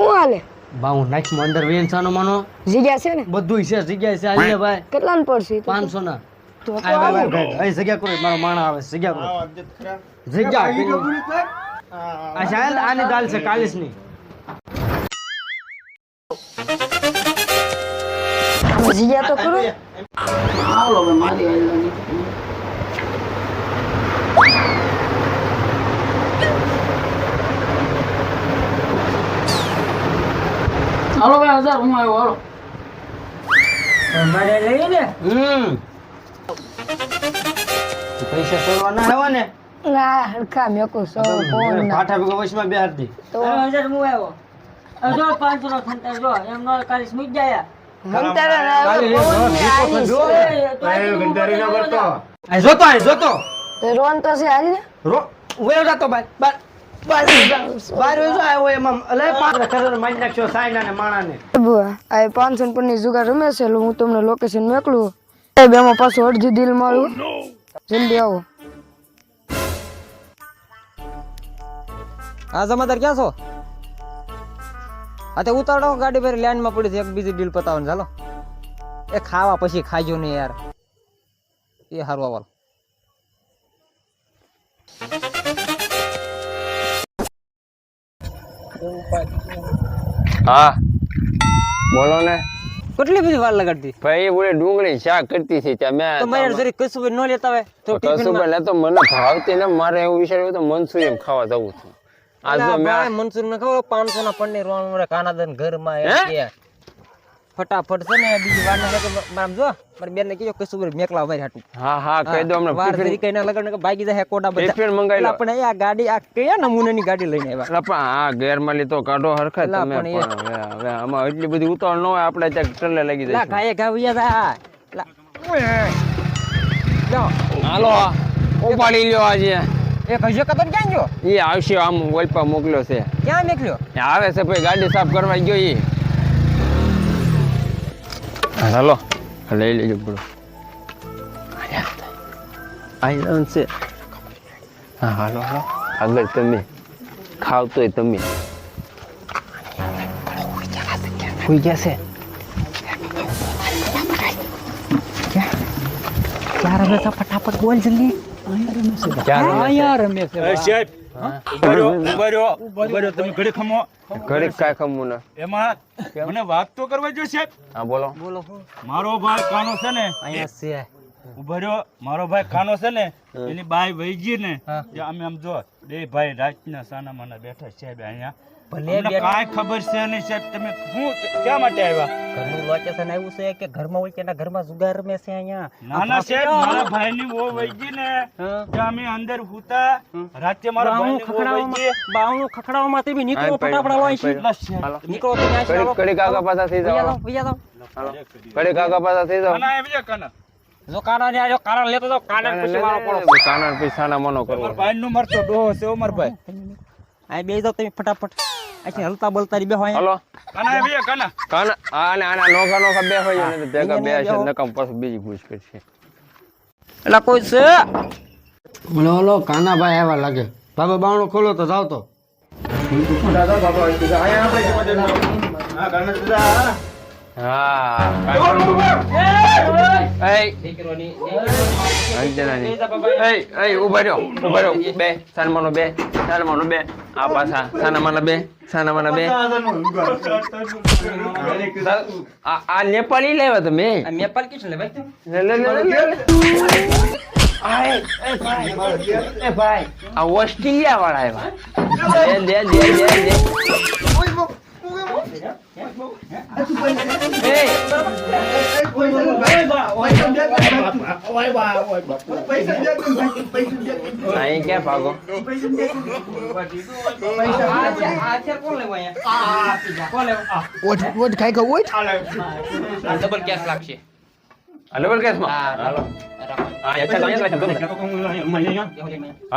શું હાલે બા હું નાખમાં અંદર વેન સાનો માનો. જગ્યા છે ને? બધું છે જગ્યા છે આલે ભાઈ. કેટલાને પડશે એ તો? પાંચસો ના. તો આ ભાઈ ભાઈ અહીં જગ્યા કરો મારો માણા આવે જગ્યા કરો. જગ્યા. આ શાયદ આની દાલ છે કાલિસની જગ્યા તો કરો હાલો ભાઈ હજાર હું આવ્યો હાલો મારે લઈએ ને હમ પૈસા સોરવા ના આવ્યા ને? ના હરખા મેકો સો ફોન ના? કાંઠા ભેગો વચમાં બે હાથ દી. તો હજાર હું આવ્યો જો પાંચસો નો ખંતર જો એમ નો કાલે સ્મીટ જાય જોતો જોતો. તો રોન તો છે હાલ ને? રો વેવ જાતો બાર બાર. એમાં પાંચસો ને જુગાર રમે છે? હું તમને લોકેશન મોકલું એ બેમાં પાછું અડધી દિલ મારું જલ્દી આવો હા જમાદાર ક્યાં છો? હા તે ઉતારો ગાડી પર લેન્ડમાં પડી છે? એક બીજી ડીલ પતાવવાનું ચાલો એ ખાવા પછી ખાજો ને યાર. એ સારું આવાલ હા. બોલો ને. કેટલી બધી વાર લગાડતી? ભાઈ એ ડુંગળી શાક કરતી હતી ત્યાં મેં તો મારે જરી કશું ન લેતા હોય તો કશું ટિફિનમાં તો મને ભાવતી ને મારે એવું વિચાર્યું તો મનસુરી ખાવા જવું છું. આ જો મેં મનસુર ને ખાવ પાંચસો ના પનીર વાળું કાનાદન ઘરમાં ફટાફટ છે ને બીજી વાર ના મારા જો મારી બેન ને કીધું કશું બધી મેકલા ભાઈ હાટું. હા હા કહી દો હમણાં વાર જરી કઈ ના લગાડ ભાગી જાય કોડા બધા. ફેર મંગાઈ લો. પણ આ ગાડી આ કયા નમૂનાની ગાડી લઈને આવ્યા? પણ આ ગેરમાલી તો કાઢો હરખા તમે પણ હવે આમાં એટલી બધી ઉતાવળ ન હોય આપણે ત્યાં ટલે લાગી લા જાય ગાયે ગાવ્યા તા. લા. હાલો ઉપાડી લ્યો આજે. એ કજો કતર ક્યાં ગયો? એ આવશે આમ વલપા મોકલ્યો છે. ક્યાં નીકળ્યો આવે છે ભાઈ ગાડી સાફ કરવા ગયો એ હાલો લઈ લેજો બડો આઈ છે હા હાલો હાલો આગળ તમે ખાવ તોય તમે હોઈ ગયા છે ચાર રમેશા ફટાફટ બોલ જલ્દી ચાર સાહેબ ઊભા રહ્યો, ઊભા રહ્યો, ઊભા રહ્યો, તમે ઘડી ખમો. ઘડીક કાંઈ ખમવું ના. એમાં મને વાત તો કરવા જો સાહેબ. હા બોલો. બોલો. મારો ભાઈ કાનો છે ને અહીંયા છે. ઊભા રહ્યો. મારો ભાઈ કાનો છે ને એની બાઈ વૈજી ને અમે આમ જો બે ભાઈ રાતના સાના માના બેઠા સાહેબ અહીંયા. ભલે કાય કાંઈ ખબર છે નહીં સાહેબ તમે શું શા માટે આવ્યા? ઘરનું લોકેશન આવ્યું છે કે ઘરમાં હોય તેના ઘરમાં જુગાર રમે છે અહીંયા? ના ના સાહેબ મારા ભાઈની વો વહી ગઈ ને. ત્યાં અમે અંદર હુતા રાતે મારા ભાઈની વહુ વહી ગઈ. બાવણું ખખડાવવામાં બી નીકળો ફટાફટ આવો છે નીકળો તો ન્યાસ આવો કડી કાકા પાસા થઈ જાવ ભૈયા વૈયા જાઓ. હાલો. ઘડીક થઈ જાવ કાના આવી જા જો કાના ને આજો કાના લેતો જાઓ, કાના ને પછી મારો પડો. કાના પૈસા ના મનો મરતો ડોહો છે ભાઈ. આ બે જાઓ તમે ફટાફટ. અહીંથી હલતા બલતા રહી બેહો હલો. કાના બે કાના? કાના આને આના નોખા નોખા બે હોય ને તો ભેગા બે અહીંયા છે. નકમ પાછું બીજી પૂછ કરશે એટલે કોઈ છે? ઓલો કાના ભાઈ આવ્યા લાગે. બાબા બાણો ખોલો તો જાવ તો. હા એય અંજનાની એય હા કાના રહ્યો ઊભા રહ્યો બે સાનમાનો બે સાનમાનો બે. આ પાછા સાનામાના બે સાનામાના બે. આ આ નેપાળી લેવા તમે. આ મેપાલ કિશન ભાઈ. આ એ એ ભાઈ એ ભાઈ. આ ઓસ્ટ્રેલિયા વાળા આવ્યા ક્યાં ભાગો ઓટ ખાઈ ખાવ ઓટ ડબલ કેશ લાગશે હાલો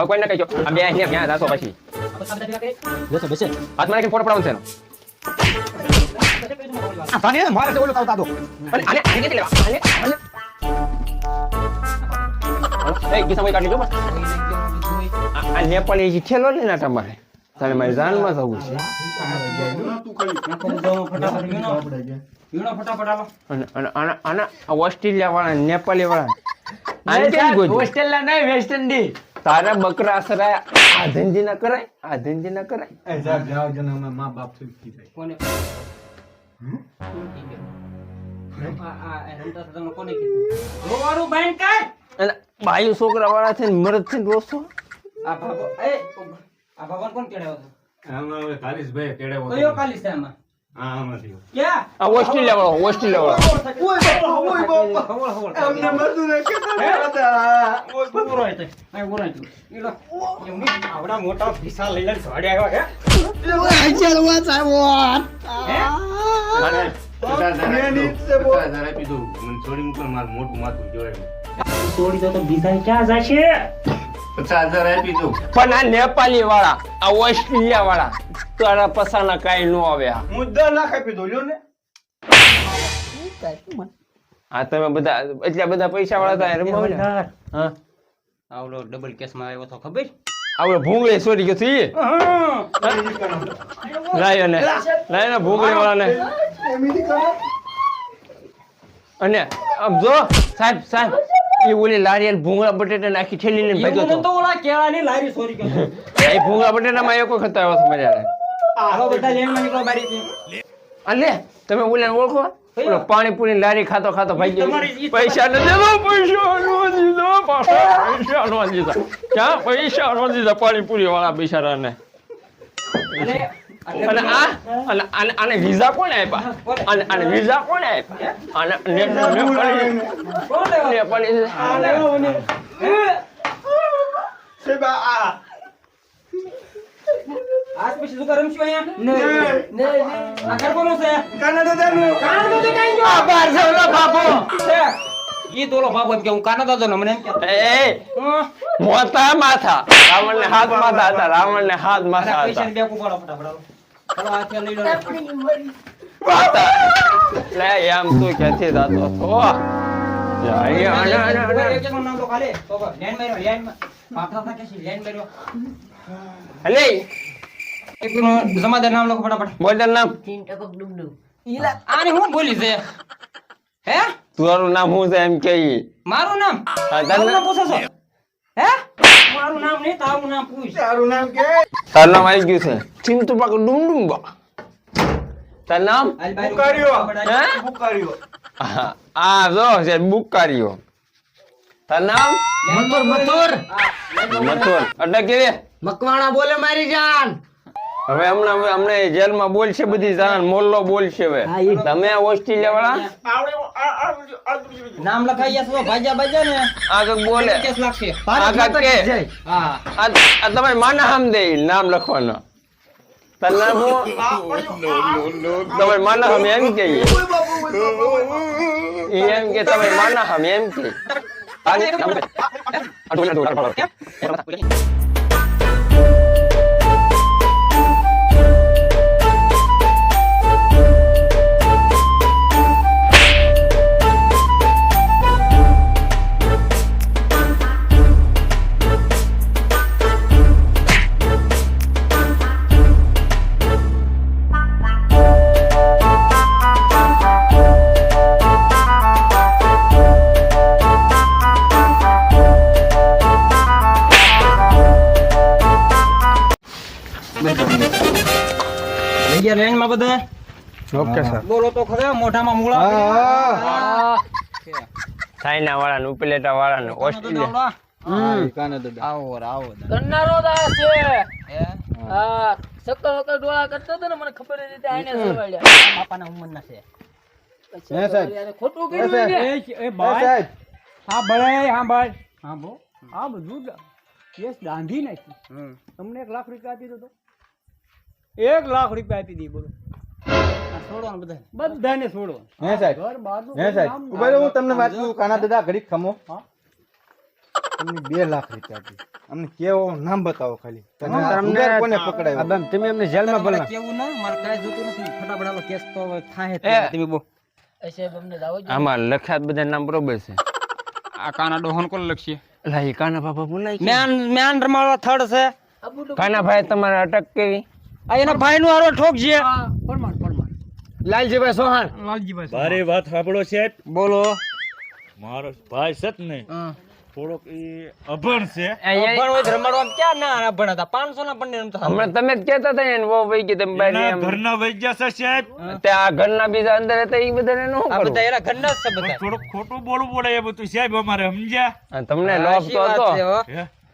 કોઈ ના કહેજો આ બે અહીંયા ત્યાં જાશો પછી હાથમાં રાખીને ફોટો પડાવવાનો સાને મારે તો ઓલો કાવતા દો અને આને આને કેટલી લેવા આને આને એ ગીતા મોઈ કાઢી લો આ નેપાળી ઠેલો લે ને તમારે તારે મારી જાનમાં જવું છે વીણો ફટાફટ હાલો અને અને આના આના ઓસ્ટ્રેલિયા વાળા નેપાળી વાળા? હોસ્ટેલના નહીં વેસ્ટ તારા બકરા સરાય આ ધંધી ના કરાય આ ધંધી ના કરાય બાયુ છોકરા વાળા છે મરદ છે દોસ્તો. આ ભાગો એ આ ભગવાન કોણ કેળાવ્યો હતો આમાં ભાઈ કાલિશભાઈ કેળવ્યો. કયો કાલી છે આમાં? આ ઓસ્ટ્રેલિયા વાળો ઓસ્ટ્રેલિયા વાળો આવડા મોટા ભીસા લઈ લઈને દોડ્યા આવ્યા હે? પચાસ હજાર આપી દઉં. પચાસ હજાર આપી દઉં. મને છોડી મૂકો મારું મોટું માથું. છોડી તો બીજા ક્યાં જશે? પચાસ આપી દઉં. પણ આ નેપાલી વાળા આ ઓસ્ટ્રેલિયા વાળા તારા પસાના કાઈ નો આવે ને. આ તમે બધા એટલા બધા પૈસા વાળા હતા રમવા વાળા? હા. આવડો ડબલ કેસમાં આવ્યો તો ખબર? આવડે ભૂંગળી ચોરી ગયો ઈ લાયો ને લાયો ને ભૂંગળી વાળાને અને આમ જો સાહેબ સાહેબ એ ઓલી લારી ભૂંગળા બટેટા નાખી ઠેલી લઈને ભાગ્યો તો. ઓલા કેળાની લારી ચોરી ગયો એ ભૂંગળા બટેટામાં એક વખત આવ્યો હતો મારી આરો બધા લેનમાં નીકળો બારીથી અલે તમે ઓલાને ઓળખો? ઓલો પાણીપુરી લારી ખાતો ખાતો ભાઈ ગયો. પૈસા ન દેવો પૈસા નો દીધો પૈસા નો દીધા. ક્યાં પૈસા નો દીધા પાણીપુરી વાળા બિચારાને અને આ અને વિઝા કોણે આપ્યા? અને અને વિઝા કોણે આપ્યા? અને ને- ને- નેપાળી કોણ લેવા આજ પછી શું રમશું અહીંયા? આ ઘર કોનું છે? કાના દાદાનું. કાના દાદા કાઈ ગયો. આ બાર છે ઓલો બાપો. ઈ તો ઓલો કે હું કાના દાદાનો. મને એ મોટા માથા. રાવણ ને હાથ માથા હતા રાવણ ને હાથ માથા પૈસા ફટાફટ લો એમ તું ક્યાંથી જાતો છો નામ લખો ફટાફટ બોલ નામ? આને હું બોલી છે હે તારું નામ શું છે એમ કે મારું નામ? પૂછો છો? હે? મારું નામ નહીં તારું નામ પૂછ. તારું નામ આવી ગયું છે. ચિંતુ પાક ડુમ ડુમ બા. તારું નામ? બારી હે? હા, આ જો છે બુકારીઓ. તારું નામ? મથુર મથુર. મથુર. અડે કે મકવાણા બોલે મારી જાન. હવે હમણાં હવે અમને જેલમાં બોલશે બધી જાણ મોલ્લો બોલશે હવે તમે ઓસ્ટ્રેલિયા વાળા નામ લખાઈ જશો ભાજા ભાજા ને આગળ બોલે કેસ લાગશે આ કે હા આ તમારે માના હામ દે નામ લખવાનો તારું નામ શું માના હમ એમ કે એમ કે તમે માના હામ એમ કે લાઈન ઓકે સર બોલો તો ખરા મોઢામાં મૂળા ચાઇના વાળા ને ઉપલેટા વાળા ને ઓસ્ટ્રેલિયા. કરનારો દાસ છે. હા? સક્કર વક્કર ડોળા કરતો તો ને મને ખબર હતી સલવાડ્યા બાપાના ઉંમરના છે. હે સાહેબ. ખોટું કીધું ને એ સાહેબ હા હા ભાઈ હા બો આ બધું કેસ દાંધી નાખી તમને એક લાખ રૂપિયા આપી દો તો? એક લાખ રૂપિયા આપી દી બોલો. છોડવાનું બધા બધાને છોડો હે સાહેબ. ઘર બહારનું હે સાહેબ. ઊભા હું તમને વાત કરું કાના દાદા ઘડીક ખમો. તમને બે લાખ રૂપિયા આપી. અમને કેવો નામ બતાવો ખાલી. તમને- કોને પકડાયો? તમે જેલમાં મારે કેવું ના? મારે કાંઈ જોતું નથી. ફટાફટ હાલો કેસ તો થાય જ તમે બો એ સાહેબ અમને જાવ આમાં લખ્યા બધા નામ બરોબર છે. આ કાના ડોહન કોણ લખશે? અલા એ કાના બાપા બોલાય મેન મેન રમાડવા થડ છે. કાનાભાઈ તમારે અટક કેવી આ એના ભાઈનું આરો ઠોક છે. લાલજીભાઈ સોહાણ લાલજીભાઈ મારી વાત સાંભળો છે બોલો. મારો ભાઈ છે ને થોડોક એ અભણ છે. અભણ હોય તો ક્યાં ના અભણ હતા? પાંચસો ના પણ રમતા હમણાં તમે જ કહેતા હતા ને એને વહુ ગઈ તમે એમ. ઘરના છે સાહેબ તે આ ઘરના બીજા અંદર હતા એ બધાને ન આ કરવું બધા એના ઘરના જ છે બધા. થોડુંક ખોટું બોલવું પડે એ બધું સાહેબ અમારે સમજ્યા? તમને લોભ તો હતો?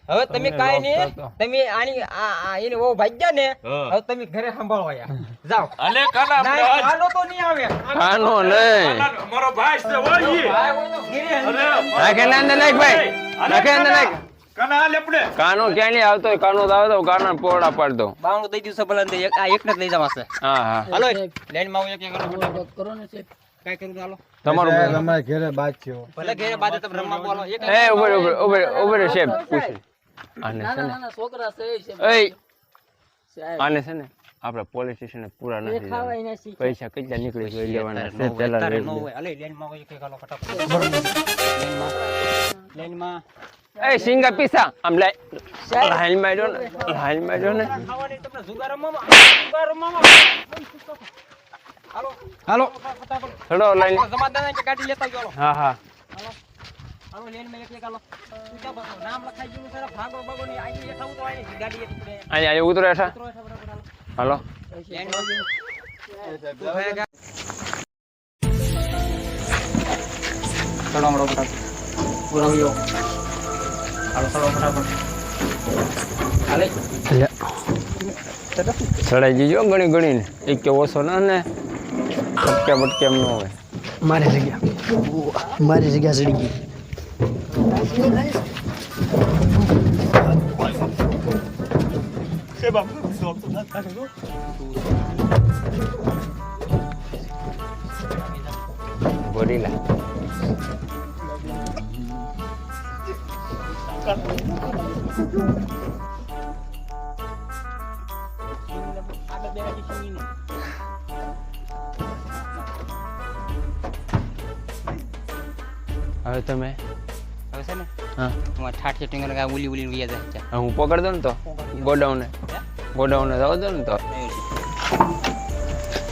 હવે તમે કાઈ નહીં. તમે આની એને ઓ ભાગ્યા ને હવે તમે ઘરે સંભાળો યાર જાઓ. અલે કાના ના આપણે આજ- આનો તો નહીં આવે. કાનો નહીં. મારો ભાઈ છે હોય ભાઈ હોય તો ઘરે અરે નાખે ને અંદર નાખ ભાઈ. રાખે અંદર નાખ કાના કાનો ક્યાં નહીં આવતો હોય, કાનો તો આવે કાના પોળા પાડ બાવણું દઈ દિવસે ભલે એક આ એકને જ લઈ જવા છે. હા હા. હાલો લાઈનમાં એક એક કરો. ને છે કાઈ કરું હાલો. તમારું ભલે. ઘરે બાદ તમે રમવા બોલો. એક એ ઉભર ઉભર ઉભર ઉભર શેફ પૂછ. આને છે ને છોકરા છે એ આને છે ને પોલીસ સ્ટેશને પૂરા નથી પૈસા કેટલા નીકળી ગઈ લેવાના છે પેલા લઈ લે. માં સિંગા પીસા આમ લાઈન માર્યો ને લાઈન માર્યો ને. હાલો. હાલો. થોડો લાઈન. લેતા ગયો હા હા. અહીંયા ઉતરો હેઠા હાલો. હાલો. લાઈનમાં તું ભાઈ ગા ચલો હમણાં ફટાફટ. પુરાવ્યો હાલો ચલો ફટાફટ. હાલે. ચડાઈ દીજો ઘણી ઘણી ને એક કે ઓછો ના ને ફટકે બટકે એમ ન હોય. મારી જગ્યા. મારી જગ્યા ચડી ગઈ. ગોરીલા આગળ બે ગાડી છે ઈ હવે તમે હવે છે ને હા તમારે ઠાઠ સેટિંગ કરીને આ ઉલી ઉલી ગયા જાય હું પકડ દઉં ને તો? ગોડાઉને. ગોડાઉને જાવ દો ને તો?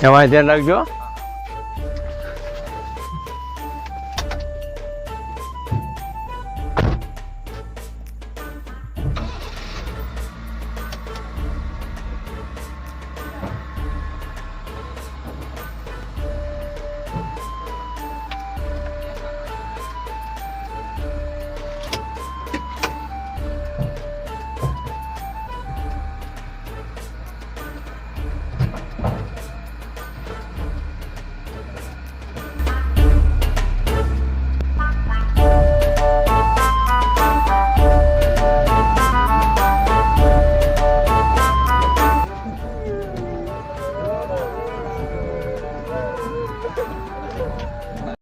એમાં ધ્યાન રાખજો.